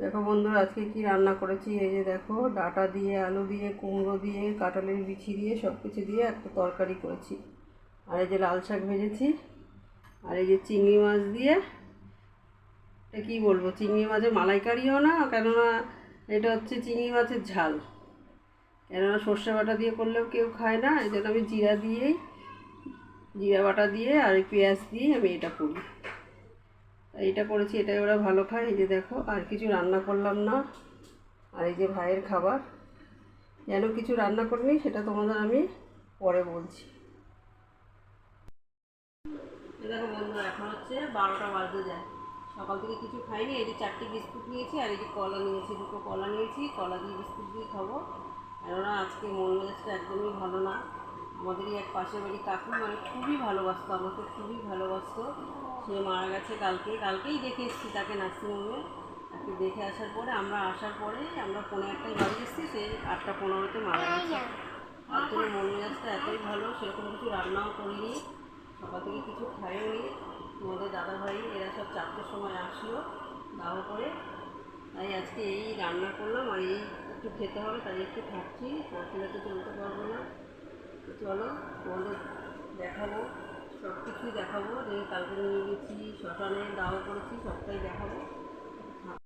দেখো বন্ধুরা, আজকে কি রান্না করেছি? এই যে দেখো, ডাটা দিয়ে, আলু দিয়ে, কুমড়ো দিয়ে, কাঁঠালের বিচি দিয়ে সব কিছু দিয়ে একটা তরকারি করেছি। আর এই যে লাল শাক ভেজেছি, আর এই যে চিংড়ি মাছ দিয়ে, এটা কী বলব? চিংড়ি মাছের মালাইকারিও না, কেননা এটা হচ্ছে চিংড়ি মাছের ঝাল। কেননা সর্ষে বাটা দিয়ে করলেও কেউ খায় না, এই জন্য আমি জিরা দিয়েই, জিরা বাটা দিয়ে আর পেঁয়াজ দিয়ে আমি এটা করি। এইটা করেছি, এটাই ওরা ভালো খায়। এই যে দেখো, আর কিছু রান্না করলাম না। আর এই যে ভাইয়ের খাবার। যেন কিছু রান্না করিনি সেটা তোমাদের আমি পরে বলছি। দেখো বন্ধু এখন হচ্ছে বারোটা বাজতে যায়। সকাল থেকে কিছু খাইনি, এই যে চারটে বিস্কুট নিয়েছি, আর এই যে কলা নিয়েছি, দুটো কলা নিয়েছি, কলা দিয়ে বিস্কুট দিয়ে খাব। কেননা আজকে মন মেজাজটা একদমই ভালো না। আমাদেরই এক পাশের বাড়ি কাকু মানে খুবই ভালোবাসতো, আমাকে খুবই ভালোবাসতো। সে মারা গেছে কালকে। কালকেই দেখে এসেছি তাকে নার্সিংহোমে। তাকে দেখে আসার পরে, আমরা আসার পরে আমরা পনেরো একটাই বাড়ি এসেছি, সে আটটা পনেরোতে মারা গেছে। আর জন্য মন মেজাজটা এতই ভালো, সেরকম কিছু রান্নাও করিনি। সকাল থেকে কিছু খাইও নি তোমাদের দাদাভাই, এরা সব চারটের সময় আসলো দাওয়া করে। তাই আজকে এই রান্না করলাম, আর এই একটু খেতে হবে, তাই একটু খাচ্ছি। না খেলে তো চলতে পারব না। চলো, তোমাদের দেখাবো। সব কিছুই দেখাবো কালকে নিয়ে গেছি শ্মশানে দাওয়া করেছি সবটাই দেখাবো।